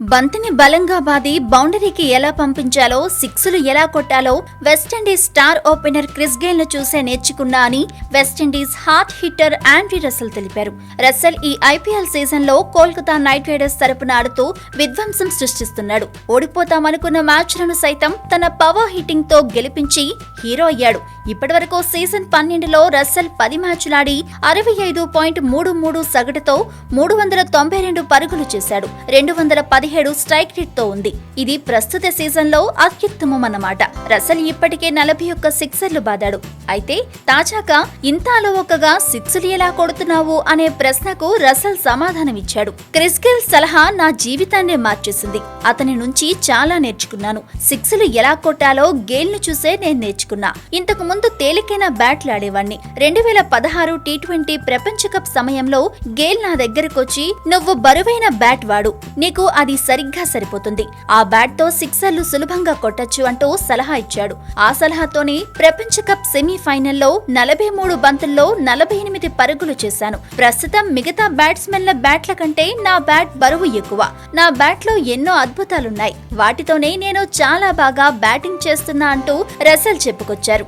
బంతిని బలంగా బాది బౌండరీకి ఎలా పంపించాలో సిక్స్లు ఎలా కొట్టాలో West Indies star opener Chris గేల్ను చూసే నేర్చుకున్నా అని West Indies hard hitter Andre Russell తెలిపారు. రసెల్ ఈ ఐపీఎల్ సీజన్లో కోల్కతా నైట్ రైడర్స్ తరపున ఆడుతూ విధ్వంసం సృష్టిస్తున్నాడు. ఓడిపోతామనుకున్న మ్యాచ్లను సైతం తన పవర్ హిట్టింగ్తో గెలిపించి హీరో అయ్యాడు. ఇప్పటివరకు సీజన్ పన్నెండులో రస్సెల్ పది మ్యాచ్లాడి అరవై ఐదు పాయింట్ మూడు మూడు సగటుతో మూడు వందల తొంభై రెండు పరుగులు చేశాడు. రెండు వందల పదిహేడు స్ట్రైక్ రేట్తో ఉంది. ఇది ప్రస్తుత సీజన్లో అత్యుత్తమం అన్నమాట రసల్ ఇప్పటికే నలభై ఒక్క సిక్సర్లు బాదాడు. అయితే తాజాగా ఇంత అలవోకగా సిక్సులు ఎలా కొడుతున్నావు అనే ప్రశ్నకు రసల్ సమాధానమిచ్చాడు. క్రిస్ గేల్ సలహా నా జీవితాన్నే మార్చేసింది. అతని నుంచి చాలా నేర్చుకున్నాను. సిక్స్లు ఎలా కొట్టాలో గేల్ను చూసే నేను నేర్చుకున్నా. ఇంతకు ముందు తేలికైన బ్యాట్లు ఆడేవాణ్ణి. రెండు వేల పదహారు టీ ట్వంటీ ప్రపంచ కప్ సమయంలో గేల్ నా దగ్గరకొచ్చి నువ్వు బరువైన బ్యాట్ వాడు. నీకు అది సరిగ్గా సరిపోతుంది. ఆ బ్యాట్తో సిక్సర్లు సులభంగా కొట్టచ్చు అంటూ సలహా ఇచ్చాడు. ఆ సలహాతోనే ప్రపంచ కప్ సెమీఫైనల్లో నలభై మూడు బంతుల్లో నలభై ఎనిమిది పరుగులు చేశాను. ప్రస్తుతం మిగతా బ్యాట్స్మెన్ల బ్యాట్ల కంటే నా బ్యాట్ బరువు ఎక్కువ. నా బ్యాట్లో ఎన్నో అద్భుతాలున్నాయి. వాటితోనే నేను చాలా బాగా బ్యాటింగ్ చేస్తున్నా అంటూ రసల్ చెప్పుకొచ్చారు.